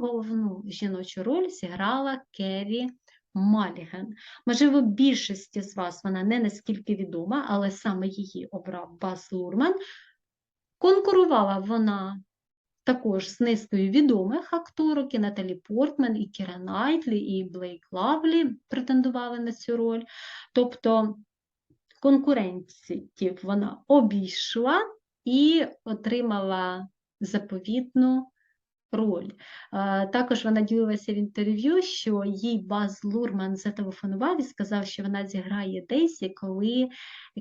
головну жіночу роль зіграла Керрі Маліган. Можливо, більшості з вас вона не наскільки відома, але саме її обрав Бас Лурман. Конкурувала вона також з низкою відомих акторок, і Наталі Портман, і Кіра Найтлі, і Блейк Лавлі претендували на цю роль. Тобто конкурентів вона обійшла і отримала заповітну роль. Також вона ділилася в інтерв'ю, що їй Баз Лурман зателефонував і сказав, що вона зіграє Дейсі, коли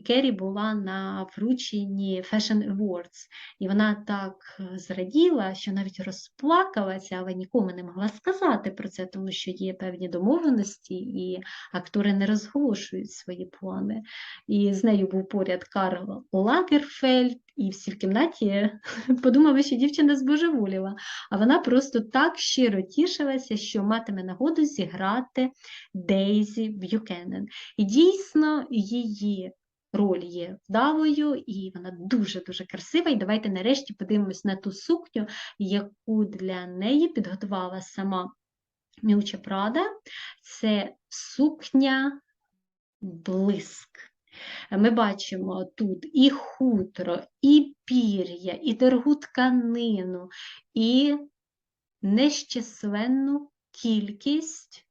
Керрі була на врученні Fashion Awards. І вона так е, зраділа, що навіть розплакалася, але нікому не могла сказати про це, тому що є певні домовленості, і актори не розголошують свої плани. І з нею був поряд Карл Лагерфельд, і всі в кімнаті подумали, що дівчина збожеволіла. А вона просто так щиро тішилася, що матиме нагоду зіграти Дейзі Б'юкенен. І дійсно її роль є вдалою, і вона дуже-дуже красива. І давайте нарешті подивимось на ту сукню, яку для неї підготувала сама Мілча Прада. Це сукня блиск. Ми бачимо тут і хутро, і пір'я, і дорогу тканину, і нещисленну кількість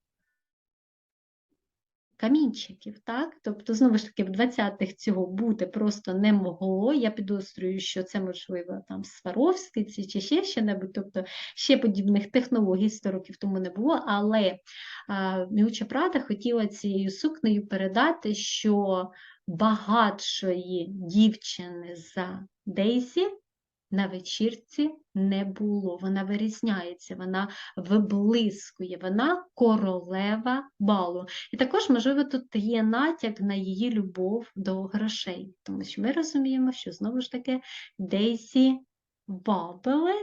камінчиків. Так? Тобто, знову ж таки, в 20-х цього бути просто не могло. Я підозрюю, що це, можливо, там Сваровський чи ще що-небудь, тобто ще подібних технологій 100 років тому не було, але а, Міуча Прада хотіла цією сукнею передати, що багатшої дівчини за Дейзі на вечірці не було. Вона вирізняється, вона виблискує, вона королева балу. І також, можливо, тут є натяк на її любов до грошей, тому що ми розуміємо, що знову ж таки Дейзі вабили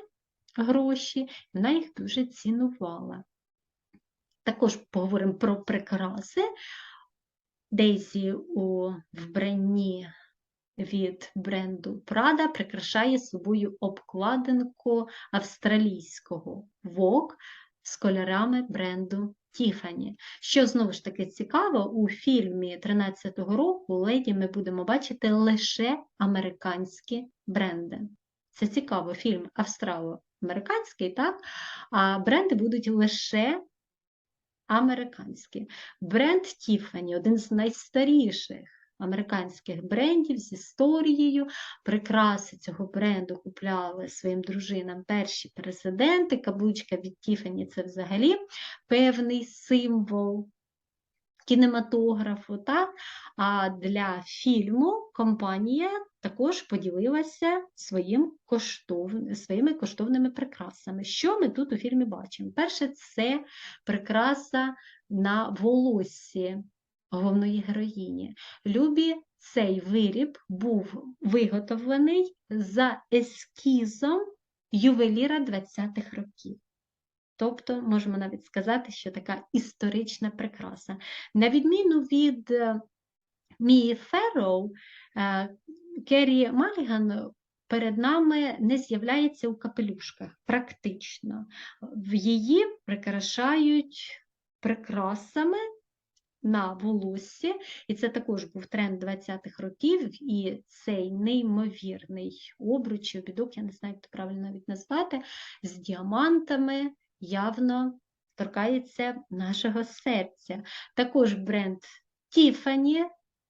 гроші, вона їх дуже цінувала. Також поговоримо про прикраси. Дейзі у вбранні від бренду Prada прикрашає собою обкладинку австралійського Vogue з кольорами бренду Tiffany. Що знову ж таки цікаво, у фільмі 13-го року леді ми будемо бачити лише американські бренди. Це цікаво, фільм австрало-американський, так? а бренди будуть лише американські. Бренд Tiffany – один з найстаріших американських брендів з історією. Прикраси цього бренду купляли своїм дружинам перші президенти. Каблучка від Tiffany – це взагалі певний символ. Кінематографу, так? а для фільму компанія також поділилася своїм коштов... своїми коштовними прикрасами. Що ми тут у фільмі бачимо? Перше, це прикраса на волоссі головної героїні. Любі цей виріб був виготовлений за ескізом ювеліра 20-х років. Тобто, можемо навіть сказати, що така історична прикраса. На відміну від е, Мії Ферроу, е, Керрі Маліган перед нами не з'являється у капелюшках, практично. В її прикрашають прикрасами на волоссі, і це також був тренд 20-х років, і цей неймовірний обруч чи обідок, я не знаю, як це правильно навіть назвати, з діамантами явно торкається нашого серця. Також бренд Tiffany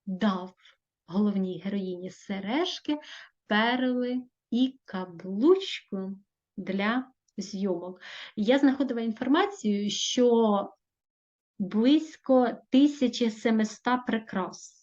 дав головній героїні сережки, перли і каблучку для зйомок. Я знаходила інформацію, що близько 1700 прикрас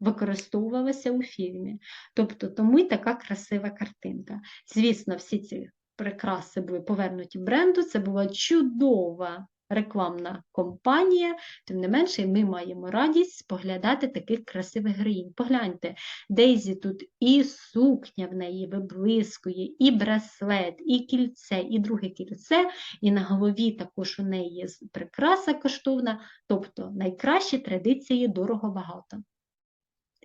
використовувалося у фільмі. Тобто тому й така красива картинка. Звісно, всі ці прикраси були повернуті бренду, це була чудова рекламна компанія, тим не менше, ми маємо радість споглядати таких красивих героїнь. Погляньте, Дейзі тут і сукня в неї виблискує, і браслет, і кільце, і друге кільце, і на голові також у неї є прикраса коштовна, тобто найкращі традиції дорого-багато.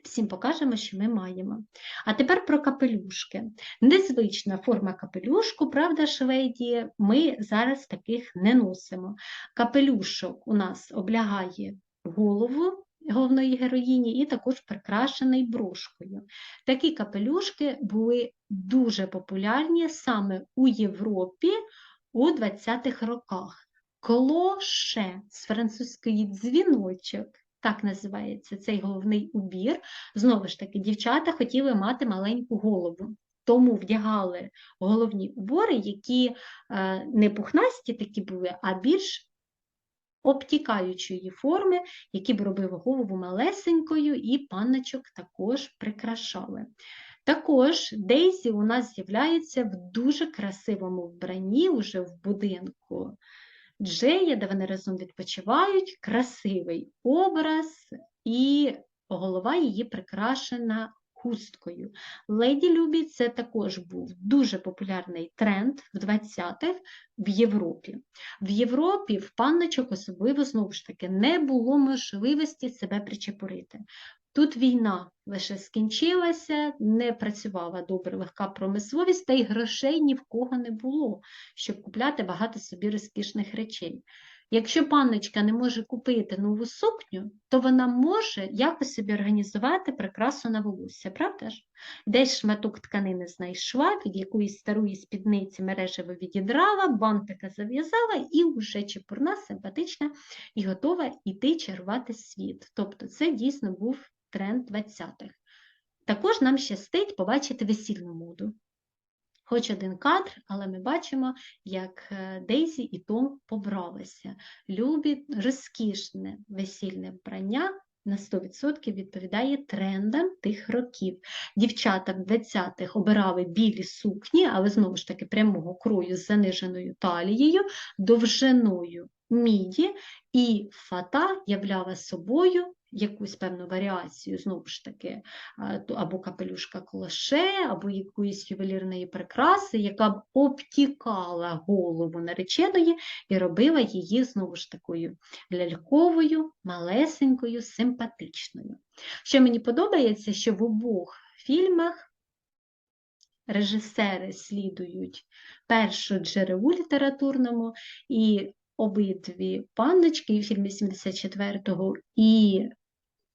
Всім покажемо, що ми маємо. А тепер про капелюшки. Незвична форма капелюшку, правда, шведі, ми зараз таких не носимо. Капелюшок у нас облягає голову головної героїні і також прикрашений брошкою. Такі капелюшки були дуже популярні саме у Європі у 20-х роках. Клоше з французької дзвіночок. Так називається цей головний убір. Знову ж таки, дівчата хотіли мати маленьку голову, тому вдягали головні убори, які е, не пухнасті такі були, а більш обтікаючої форми, які б робили голову малесенькою, і панночок також прикрашали. Також Дейзі у нас з'являється в дуже красивому вбранні уже в будинку Джея, де вони разом відпочивають, красивий образ, і голова її прикрашена хусткою. Леді Любі це також був дуже популярний тренд в 20-х в Європі. В Європі в панночок особливо знову ж таки не було можливості себе причепурити. Тут війна лише скінчилася, не працювала добре легка промисловість, та й грошей ні в кого не було, щоб купляти багато собі розкішних речей. Якщо панночка не може купити нову сукню, то вона може якось собі організувати прикрасу на волосся, правда ж? Десь шматок тканини знайшла, від якоїсь старої спідниці мережево відідрала, бантика зав'язала і вже чепурна, симпатична і готова йти чарувати світ. Тобто це дійсно був тренд 20-х. Також нам щастить побачити весільну моду. Хоч один кадр, але ми бачимо, як е, Дейзі і Том побралися. Любі розкішне весільне вбрання на 100% відповідає трендам тих років. Дівчата в 20-х обирали білі сукні, але знову ж таки прямого крою з заниженою талією, довжиною міді, і фата являла собою якусь певну варіацію, знову ж таки, або капелюшка клоше, або якоїсь ювелірної прикраси, яка б обтікала голову нареченої і робила її знову ж такою ляльковою, малесенькою, симпатичною. Що мені подобається, що в обох фільмах. Режисери слідують першу джерелу літературному, і обидві панночки і фільмі 74-го і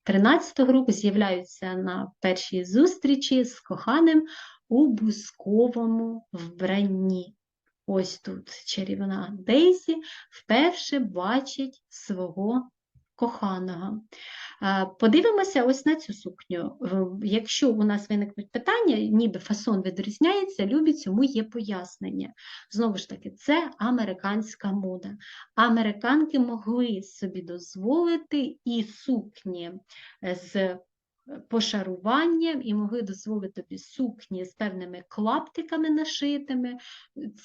13-го року з'являються на першій зустрічі з коханим у бусковому вбранні. Ось тут чарівна Дейзі вперше бачить свого коханого. Подивимося ось на цю сукню. Якщо у нас виникнуть питання, ніби фасон відрізняється, любі цьому є пояснення. Знову ж таки, це американська мода. Американки могли собі дозволити і сукні з пошаруванням і могли дозволити тобі сукні з певними клаптиками нашитими.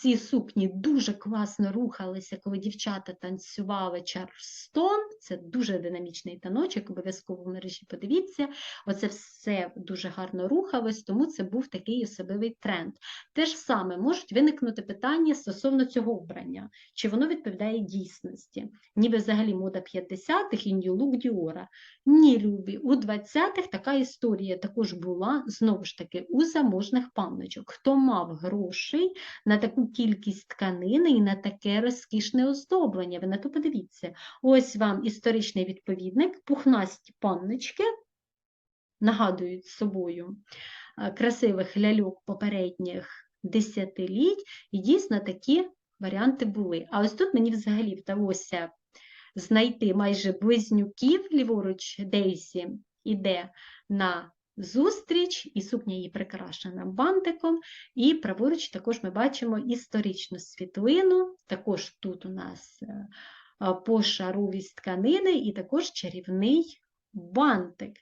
Ці сукні дуже класно рухалися, коли дівчата танцювали Чарстон. Це дуже динамічний таночок, обов'язково в мережі подивіться. Оце все дуже гарно рухалось, тому це був такий особливий тренд. Те ж саме можуть виникнути питання стосовно цього вбрання, чи воно відповідає дійсності, ніби взагалі мода 50-х і New Look Dior. Ні, любі, у 20-х така історія також була, знову ж таки, у заможних панночок. Хто мав грошей на таку кількість тканини і на таке розкішне оздоблення? Ви на то подивіться. Ось вам історичний відповідник, пухнасті панночки, нагадують собою е, красивих ляльок попередніх десятиліть, і дійсно такі варіанти були. А ось тут мені взагалі вдалося знайти майже близнюків, ліворуч Дейсі іде на зустріч, і сукня її прикрашена бантиком, і праворуч також ми бачимо історичну світлину, також тут у нас е, пошаровість тканини, і також чарівний бантик.